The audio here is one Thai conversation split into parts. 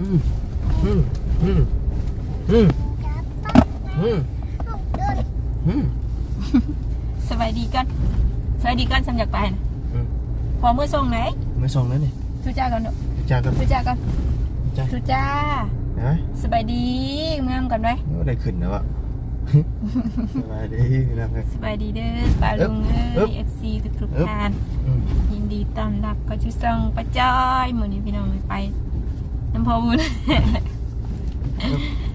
อืมอืมอืมอืมอืมอืมสบายดีกันสบายดีกันสำอยากไปนะอืมพอเมื่อส่งไหนไม่ส่งแล้วนี่ทุจ้ากันเนอะจ้ากันทุจ้ากันจ้าทุจ้าเฮ้ยสบายดีงามกันไหมไม่ได้ขึ้นแล้วอะสบายดีนะครับสบายดีเด้อป้าลุงเอ้อึ๊ยบเอฟซีทุกอึ๊ๆบท่านอืมยินดีต้อนรับก็ชื่อซองป้าจ้อยมือนี้พี่น้องไป น้ำพอวุ้น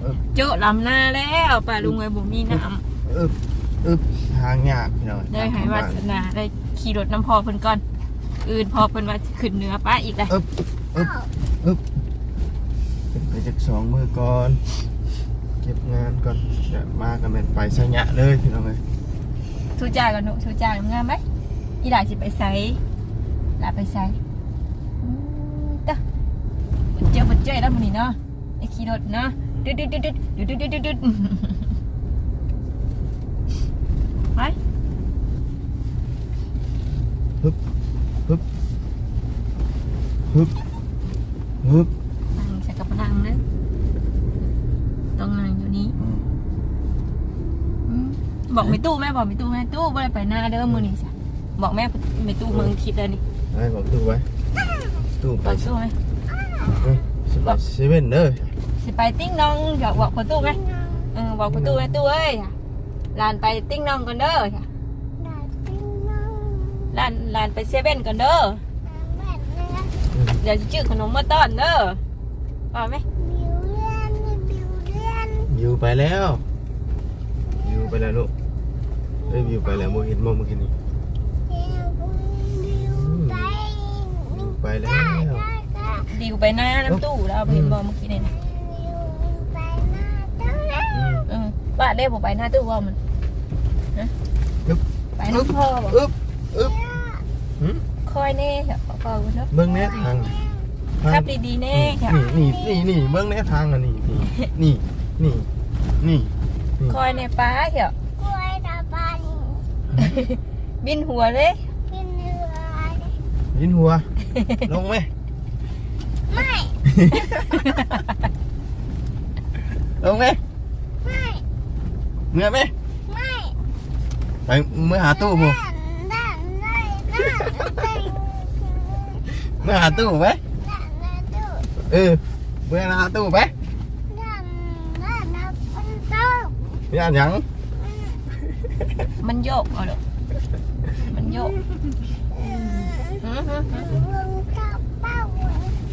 เอิบโจ๊ะลำหน้าแล้วป้าลุงเอ้ยบุมีน้เอิบเอิบทางยากพี่น้องำได้หายวาสนาได้ขี่รถน้ำพอเพิ่นก่อน อื่นพอเพิ่นว่าสิขึ้นเหนือป้าอีกเลยเอิบเอิบเอิบเป็นไปจากสองมือก่อน เก็บงานก่อนจะมากันเป็นไปสัญญะเลยพี่น้องเลยทุจ้ากันหนูทุจ้างามไหมอีหลาสิไปไสหลาไปไสอืมตะ เจ้าปัจเจ้ยแล้วมือนี้เนาะไอ้ขี่รถเนาะดึดดึดดึดดึดดึดดึดดึดดึดไปฮึบฮึบฮึบฮึบนั่งใส่กับพนังนะต้องนั่งอยู่นี้อืมอืมบอกไม่ตู้แม่บอกไม่ตู้แม่ตู้บ่ได้ไปหน้าเด้อมือนี้จ้ะบอกแม่ไม่ตู้เมืองคิดเลยนี่ไอ้บอกตู้ไว้ตู้ไปบอกตู้ไหมเอ้ย สบายเซเว่นเด้อสิไปติ้งน้องอยากบอกประตูไหมเออบอกประตูแม่ตู้เอ้ยจ้ะลานไปติ้งน้องกันเด้อจ้ะลานลานไปเซเว่นกันเด้อเดี๋ยวจะจื้อขนมมาต้อนเด้อเอาไหมอยู่ไปแล้วอยู่ไปแล้วลูกเอ้ยอยู่ไปแล้วโมเห็นมองเมื่อกี้นี้อยู่ไปแล้ว ดิวไปหน้าน้ำตู้แล้วเอาไปเห็นบอเมื่อกี้นี่นะอืมเออบ้านเด้ผมไปหน้าตู้ว่ามันฮะอึ๊บ ไปน้ำพ่อบอกอึ๊บอึ๊บหืมคอยแน่เถอะพ่อพ่อคุณเนาะเบิ้งแน่ทางทางขับดีๆแน่ค่ะนี่นี่นี่นี่เบิ้งแน่ทางอะนี่นี่นี่นี่นี่คอยในป้าเถอะบินหัวเลยยินหัว ลงไหม ไม่ đúng không em ไม่ เมื่อยไหมไม่ ไปเมื่อหาตู้ผม Đạn, đạn, đạn, đạn, đạn, เมื่อหาตู้ผมไหม đạn là đủ. เออเมื่อหาตู้ไหม Đạn, đạn là con tôm. ย่านหยังมันโยกเอาลูกมันโยก Ừ, con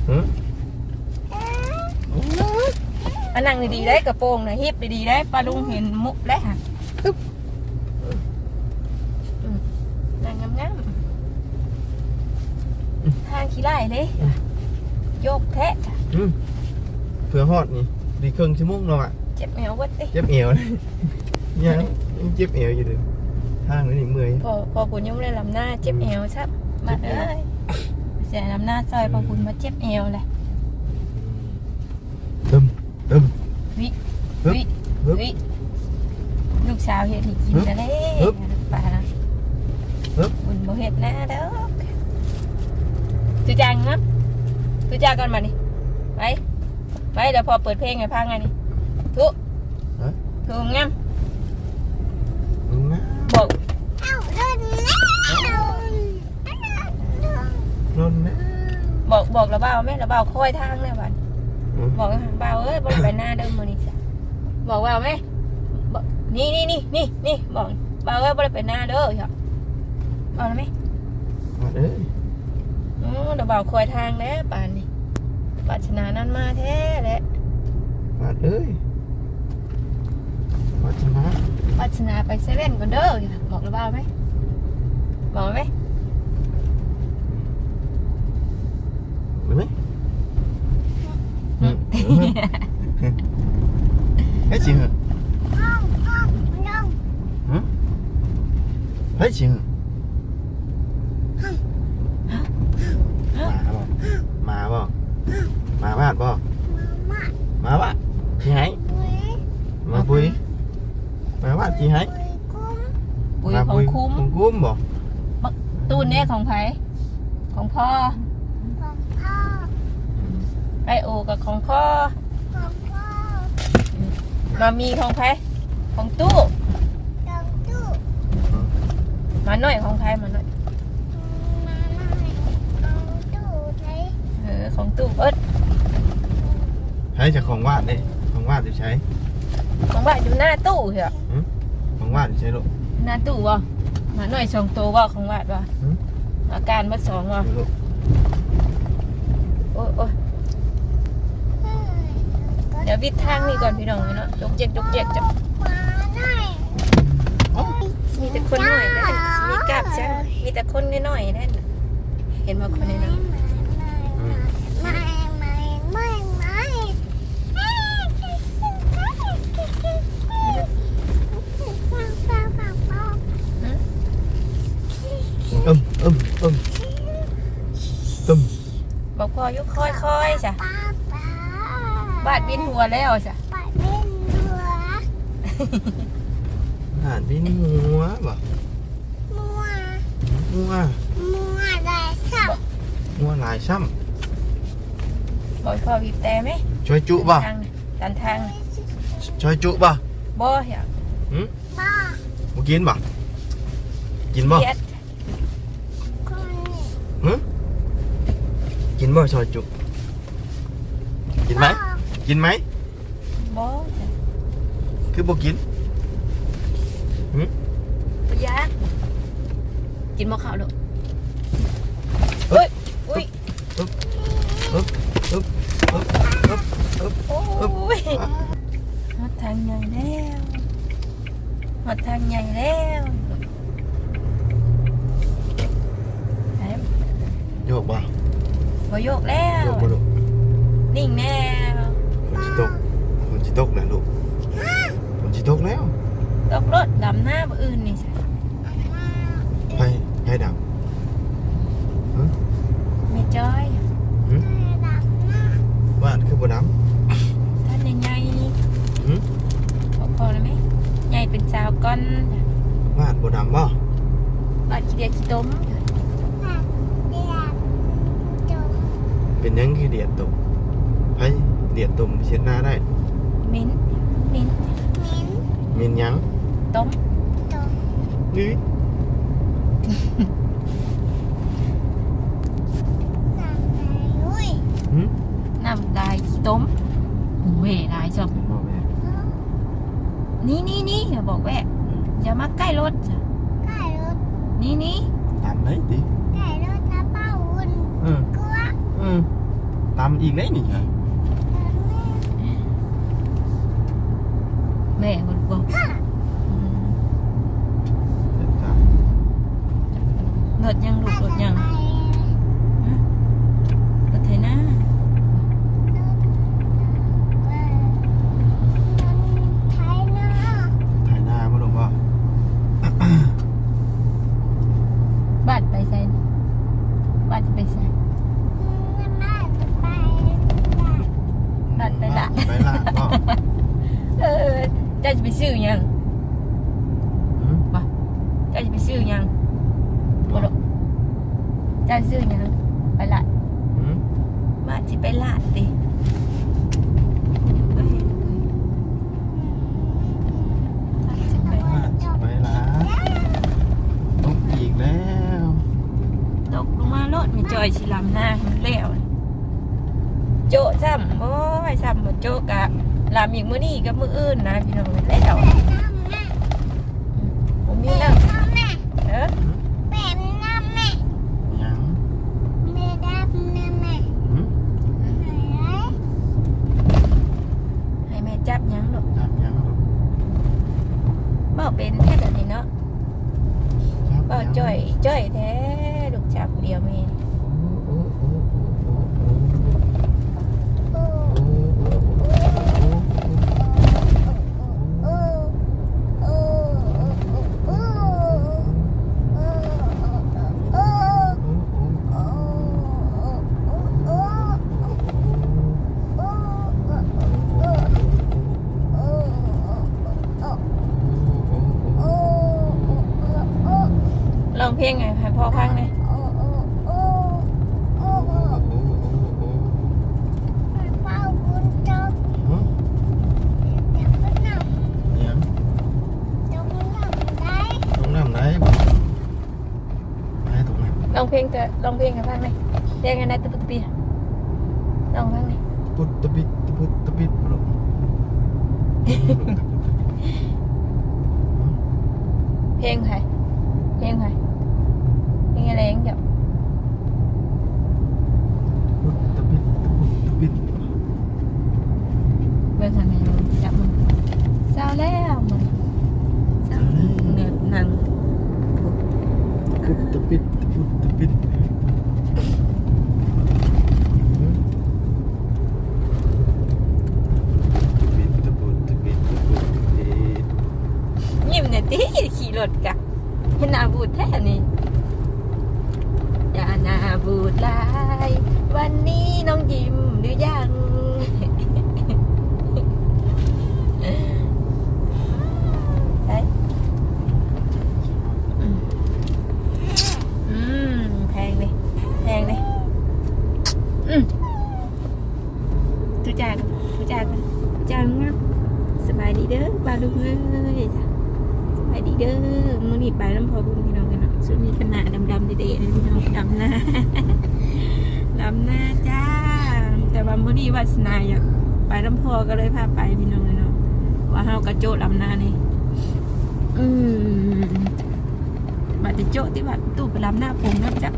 อ๊ะอันนั่งดีๆได้กระโปรงนะฮิปดีๆได้ปลาลุงเห็นมุกแล้วค่ะอึ๊บอืมนั่งงามๆทางขี้ไล่เลยโยกแทะจ้ะอืมเผื่อฮอดนี่ดีครึ่งชั่วโมงแล้วอะเจ็บแมววัดดิเจ็บเอวเลยยังยังเจ็บเอวอยู่เลยทางนี้นี่เมื่อย พอพอคุณยุ่งเลยลำหน้าเจ็บเอวซับมาเอ้ยเสียลำหน้าซอยพอคุณมาเจ็บเอวเลยตึมตึมวิฮึบวิฮึบวิลูกสาวเฮ็ดให้กินกันเลยฮึบป่านะฮึบบุญบ่เฮ็ดนะเด้อตุจังนะตุจังก่อนมานี่ไปไปเดี๋ยวพอเปิดเพลงให้พังไงนี่ทุฮะทุงาม มึงนะ บอก เอ้าเดินแล้ว นนนะ บอกบอกระเบ้าแม่ระเบ้าคอยทางเนี่ยบัดอืมบอกเบาเอ้ยบ่ได้ไปหน้าเดิมมื้อนี้จ้ะบอกว่าแม่บอกนี่นี่นี่นี่นี่บอกเบาเอ้ยบ่ได้ไปหน้าเด้อเหรอเอาแล้วไหมมาเอ้ยอือเดี๋ยวเบาคอยทางแล้วป่านนี้ปัชนานั้นมาแท้แหละมาเอ้ยมาชนะปัชนาไปเซเว่นก่อนเด้อบอกระเบ้าไหมบอกไหม เห็น ไหมอืมเฮ้ยจริงเหรอห้องห้องลงเฮ้ยจริงเหรอมาบ่มาบ่ มาบ้านบ่ มามาบ้านที่ไหนปุ้ยมาปุยมาบ้านที่ไหนปุ้ยปุ๋ยของกุ้มมาปุยคุ้มของคุ้มบ่ตูนเนี่ยของไผของพ่อของพ่อ ไอโอกับของพ่อของพ่อมามีของใครของตู้ของตู้มาหน่อยของใครมาหน่อยมาหน่อยของตู้ใช้เออของตู้เอิดใช้จากของวาดเลยของวาดจะใช้ของว่าอยู่หน้าตู้เหรอของวาดจะใช้ลูกหน้าตู้บ่มาหน่อยสองตัวบ่ของวาดบ่หืมอาการมาสองบ่ลูกโอ้ยโอ้ย เดี๋ยววิดทางนี่ก่อนพี่น้องเนาะจกเจ็กจกเจ็กจะมาหน่อยมีแต่คนน้อยนะมีกราบจังมีแต่คนน้อยๆนั่นน่ะเห็นบ่คนน้อยไม่ไม่ไม่ไม่ป้าป้าป้าๆนะอึมอึมอึมตึมบอกพ่ออยุค่อยๆจ้ะป้าป้า บาดบินหัวแล้วจ้ะป้าเป็นหัวหานพี่นี่งัวบ่มัวงัวมัวได้สับงัวหลายซ้บอกพ่อบีบแต่ไหมำช่วยจุบ่ทางตันทางช่วยจุบ่บ่เหี่ยป้าบ่กินบ่กินบ่เลียดคนกินบ่ช่วยจุกินไหม กินไหมบ่จ้ะคือบ่กินบ่อยากกินบ่ข้าวลูกเฮ้ยอุ้ยอึ๊บอึ๊บอึ๊บอึ๊บโอ้ยหดทางใหญ่แล้วหดทางใหญ่แล้วไหนโยกบ่บ่โยกแล้วโยกบ่ลูกนิ่งแน่ ฝนสิตกฝนสิตกนะลูกฝนสิตกแล้วตกรถดำหน้าบ่อื่นนี่จ้ะไฟไฟดับไม่จ้อยบ้านคือบ่น้ท่านใหญ่ำหืมๆพอแล้วไหมใหญ่เป็นสาวก้อนจ้ะบ้านบ่ดำบ่บาดขี้เดียดขี้ต้มเป็นหยังคือเดียดตกไฟ เดียดตมเช็ดหน้าได้ มิ้นมิ้นมีนหยังต้มนี่หืมน้ำลายขี้ต้มเว่ลายจบเป็นบ่แม่นี่นี่นี่อย่าบอกแว่อย่ามาใกล้รถจ้ะนี่นี่ตามได้ดิเออเออตามอีกได้นี่ฮะ แม่คนบอกอืมเดี๋ยวตามรถยังลูกรถยังรถไถนา ถ่ายหน้าบ่ลูกบ่ บัตรไปใส่บัตรจะไปใส่บัตรไปละ ไปละบ่ เออเจ้าจะไปซื้อยัง หืม เจ้าจะไปซื้อยังบ่ลูกเจ้าซื้อยังไปละหืมมาจิไปลาดดิเอ้ยลาดสิไปมาสิไปละตกอีกแล้วตกลงมาโลดมีจอยชิลำหน้ามันแล้วโจะซ้ำโอ้ยซ้ำหมดโจะกะลำอีกมื้อนี้กับมื้ออื่นนะพี่น้องแล้วผมมีแล้วเออ ยังหืม ให้แม่จับหยังลูก จับยังลูก เบ้าเป็นแค่เดี๋ยวนี้เนาะจับเบ้าจ้อยจ้อยแท้ลูกจับเดียวแม่โอ้โอ้โอ้โอ้โอ้โอ้โอ้ ลองเพลงไงให้พ่อฟังหน่อย เพลงจะลองเพลงกับบ้างไหมเพลงอะไรตะปุตะปีลองบ้างไหมปุตตะปุตตะปิดลูก เพลงใครเพลงใครเพลงอะไรอย่างเงี้ย ปุตตะปิดตะปุตตะปิด เบอร์ทางไหนจับมันเศร้าแล้วมันเศร้าเงียบนั่ง ปุตตะปิดตะปุตตะปิดปิดตปุตตปิดตปุตตปิดยิ้มเนี่ยตีขี่รถกะเห็นหน้าบูดแท้นี่อย่านาบูดลาย วันนี้น้องยิ้มหรือยัง ใช่อืมอืมแพงเลยแพงเลยอืมทุจานทุจานทุจานงามสบายดีเด้อบา ลูกเอ้ยจ้ะสบายดีเด้อมื้อนี้ไปน้ำพอบุญพี่น้องกันเนาะส่วนนี้ขนาดดำๆเด็ดๆพี่น้องดำหน้าดำหน้าจ้า แต่ว่ามื้อนี้วาสนาอยากไปน้ำพอก็เลยพาไปพี่น้องเลยเนาะว่าเฮากระโจดดำหน้านี่อืมบาดจะโจะที่ว่าตู้ไปรับหน้าผมนะจ๊ะ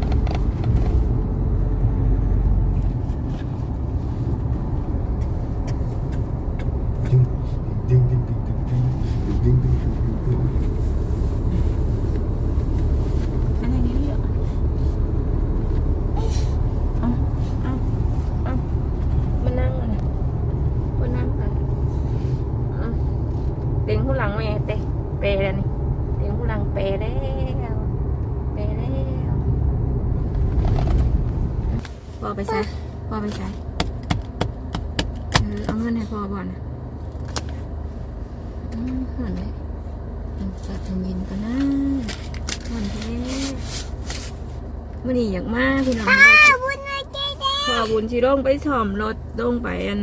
พอบุญชิลงไปถ่อมรถลงไปอัน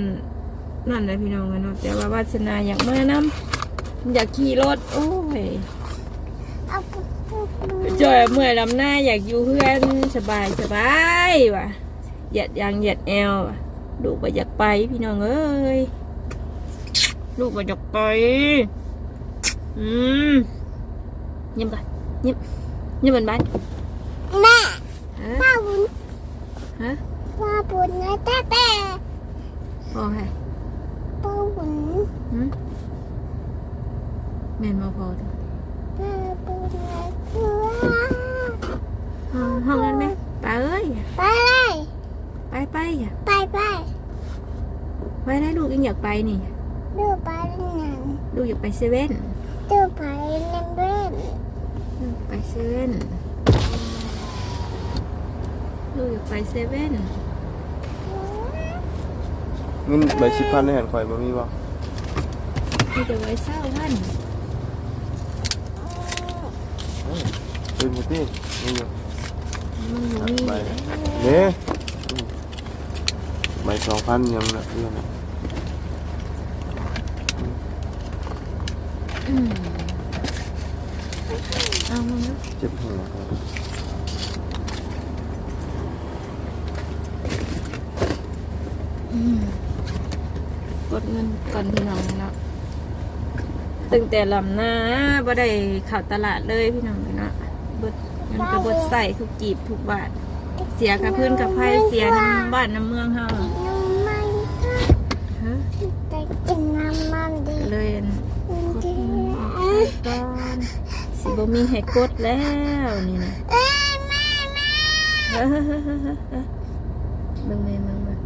นั่นเลยพี่น้องกันเนาะแต่ว่าวาสนาอยากมานำอยากขี่รถโอ้ยเอาปุ๊บปุ๊บปุ๊บจอยเมื่อยลำหน้าอยากอยู่เพื่อนสบายสบายว่ะเหยียดยางเหยียดแอวว่ะลูกไปอยากไปพี่น้องเอ้ยลูกไปอยากไปอืมยิ้มก่อนยิ้มยิ้มเหมือนบ้านแม่ฮะป้าบุญฮะ ป้าบุญนะเจ๊เด้พอให้ป้าบุญหืมแม่นมาพอเถอะป้าบุญนะคือห้องห้องนั้นไหมไปเอ้ย ไปเลยไปไปอะไปไปไปได้ลูกยังอยากไปนี่ ดูไปนั่นลูกอยากไปเซเว่นดูไปนั่นเบ้นลูกไปเซเว่นลูกอยากไปเซเว่น เงินใบสิบพันในหันข่อยบ่มีบ่มีแต่ไว้เศร้าพันเป็นบ่ตินี่อยู่มันบ่มีไปแล้วเด้อืมใบสองพันยังนะเรื่องนะอืมเอามาเนาะเจ็บหัวอืม กดเงินก่อนพี่น้องเนาะตั้งแต่ลำหน้าบ่ได้เข้าตลาดเลยพี่น้องเนาะเบิดเงินกระบดใส่ทุกกีบทุกบาท เสียกับพื้นกับไพ่เสียน้ำบ้านน้ำเมืองเฮาน้ำมันฮะแต่กินน้ำมันดีก็เลยอันดีตอนสิบ่มีให้กดแล้วนี่นะเอ้ยแม่แม่ เฮ้ยเฮ้ยเฮ้ยเฮ้ยเฮ้ยเฮ้ยเบิ่งแม่เบิ่งเบิ่ง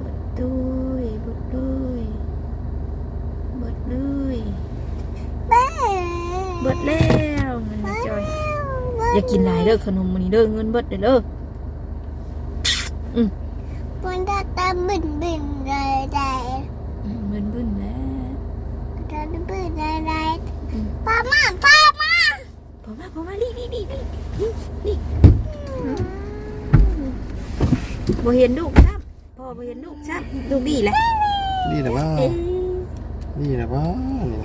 บดด้วยบดด้วยบดด้วย เบ้ เบิดแล้วเงินจอย อย่ากินหลายเด้อขนมมันนี้เด้อเงินเบิดเด้อเด้อบนตาตาบึนบึนเลยได้อืมเงินบึ้นแล้วตาบึนบึนเลยได้ป้ามาป้ามาพอมาพอมาดิดิดิดิดิดิบ่เห็นลูกซ้ำพ่อบ่เห็นลูกซ้ำลูกดีแหละนี่นะว่าเอ๊ะนี่นะว่านี่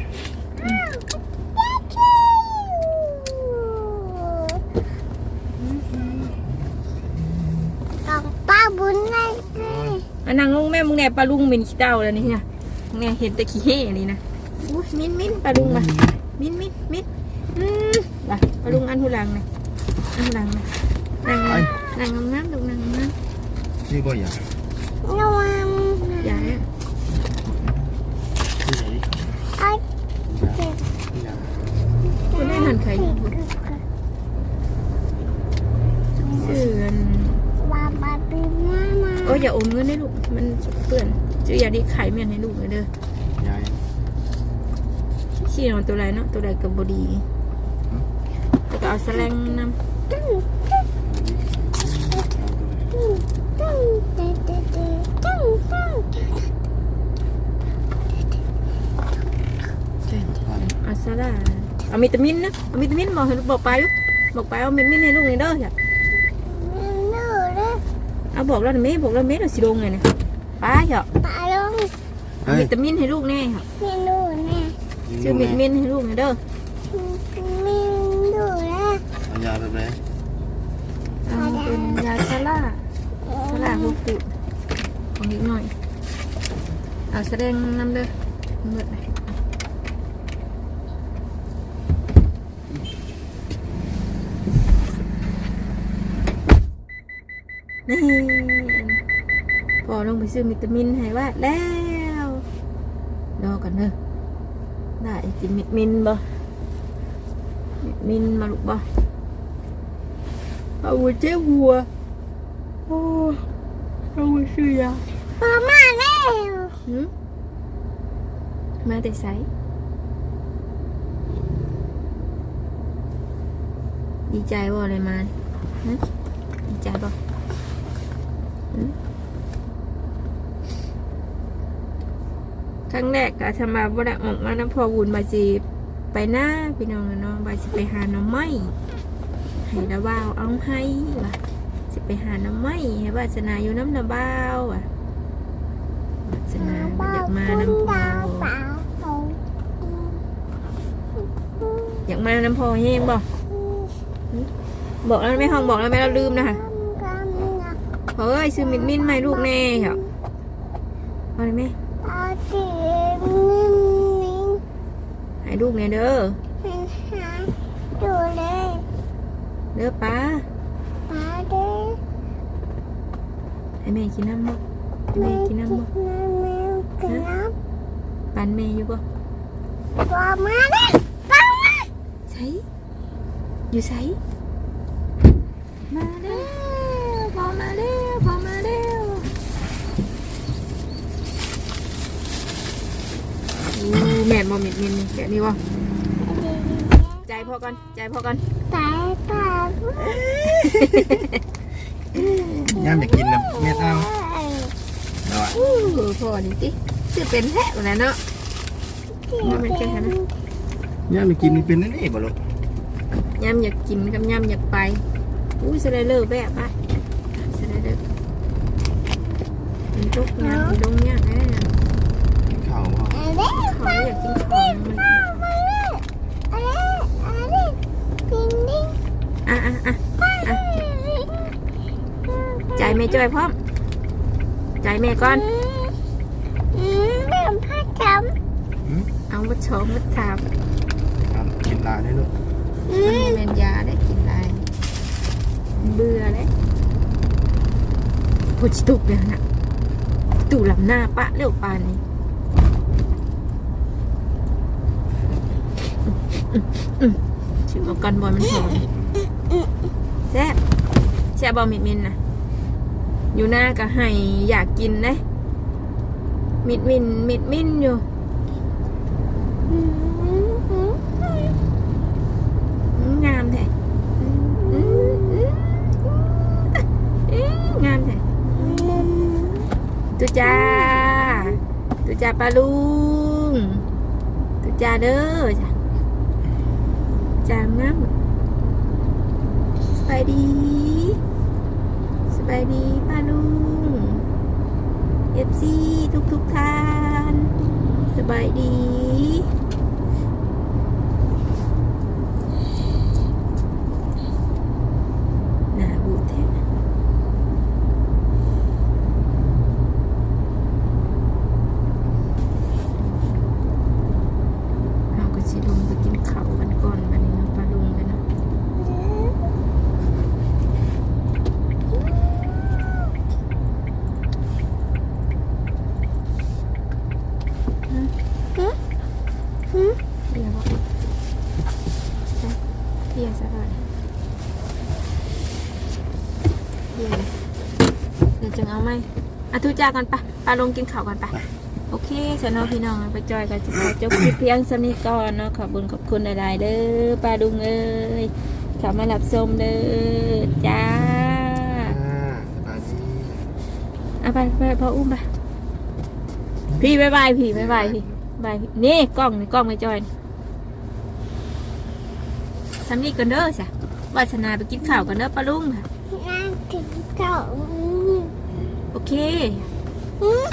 นะมานั่งลงแม่มึงแน่ปลาลุงเป็นขี้เต้าแล้วนี่นะมึงแน่เห็นแต่ขี้เห่นี่นะอุ้ยมิ้นมิ้นปลาลุงมา มิ้นมิ้นมิ้นอืมไปปลาลุงอันหูหลังนะอันหูหลังนะนั่งไอ้นั่งงามๆดูนั่งงามชื่อบ่อยากระวังๆอย่าเนี่ยชื่อไหนไอ้อยากคุณได้หันใครอยู่เสื่อนบาบาปีมามาโอย่าโอมเงินให้ลูก มันเปื่อนจะอย่าด้ไข่เมียนให้ลูกเลยเด้อยายชี้นอนตัวไรเนาะตัวไรกับบดีแล้ก็เอาแสลงน้ำเอาซาลาเอามิตามินนะเอามิตามินบอกให้ลูกบอกไปลูกบอกไปเอามิตามินให้ลูกเลยเด้อจ้ะ เอาบอกแล้วนะแม่บอกแล้วแม่เราสิลงไงเนี่ยไป้าเหรอปลาลงเอาเฮ้ยวิตามินให้ลูกแน่เหรอนี่นู่นแน่ซื้อวิตามินให้ลูกนี่เด้อมีนู่นแน่เอายาแบบไหนเอาเป็นยาซาร่าซาร่าลูกตุดของนิดหน่อยเอาแสดงนำเด้อเมื่อไหร่ นี่พอลงไปซื้อวิตามินให้ว่าแล้วรอกันเด้อได้กินวิตามินบ่วิตามินมาลูกบ่เอาหัวเจ๊วัวโอ้เอาหัวเสือพอมาแล้วหืมมาแต่ไสดีใจบ่อะไรมาเนี่ยฮะดีใจบ่หืม ครั้งแรกก็ทำมาบ่ได้ออกมาน้ำพอวุ่นมาสิไปหน้าพี่น้องอะเนบาสิไปหาน้ำไม้ให้ระบาวเอาให้ว่ะสิไปหาน้ำไม้ให้วาสนาอยู่น้ำระบาวว่ะวาสนาอยากมาน้ำพออยากมาน้ำพอแห้งบ่บอกแล้วไม่ห้องบอกแล้วไม่เราลืมนะคะเอ้ยซื้อมินมินมาให้ลูกแน่เหรอพอได้ไหม เอาจีมินมินให้ลูกแน่เด้อให้หาดูเลยเด้อป้าปลาเด้ให้แม่กินน้ำบ่ให้แม่กินน้ำบ่น้ำแมวกินน้ปันแม่อยู่บ่ำปลามาเลยปลามาใส่อยู่ใส่มาเด้อพอมาเด้อพอมาเด้อ อู้แม่น บ่มิดมินแบบนี้บ่ใจพอกันใจพอกันตายปลาย่ามอยากกินนะเม็ดเอาเอาอะอู้พอนี่ติสิเป็นแท้บ่แล้วเนาะว่ามันแค่นั้นย่ามอยากกินมันเป็นนั่นนี่บ่ลูกยำอยากกินกับยำอยากไปอู้สไลเดอร์แบบอะสไลเดอร์มันทุกยำมันดงยากแน่กินข้าวบ่ อะไรขออยากกินของอะอะอะอะใจแม่จอยพร้อม ใจแม่ก่อนอืมเรื่องผ้าจหืมเอามาชมมาถามเอากินลาได้ลูกำอืมันเป็นยาได้กินได้เบื่อเลยพูดตุกเลยนะตู่ลำหน้าปะเร็วปานนี้ ชื่อเอากันบอลมันหอมแซ่บแซ่บบอมิดมินนะอยู่หน้าก็ให้อยากกินนะมิดมินมิดมินอยู่งามแท้งามแท้ตุจ้าตุจ้าปลาลุงตุจ้าเด้อจ้ะ จางามสบายดี สบายดีป้าลุงเอฟซีทุกทุกท่าน สบายดี เยี่ยสะอาดเยี่ยเดี๋ยวจะเอาไหมอาทุจาก่อนปะปลาลงกินข้าวก่อนปะโอเคสนอพี่น้องไปจอยกันจิจบคลิปเพียงสมิทก่อนเนาะขอบคุณขอบคุณหลายๆเด้อปลาดุงเอ้ยขับมาหลับสมเด้อจ้าอาะไปไปพออุ้มไปพี่บายบายพี่บายบายพี่บายนี่กล้องนี่กล้องไม่จอย สำนี้กันเด้อจ้ะวาสนาไปกินข้าวกันเด้อปลาลุงค่ะ นั่งถึงเก่าโอเค อืม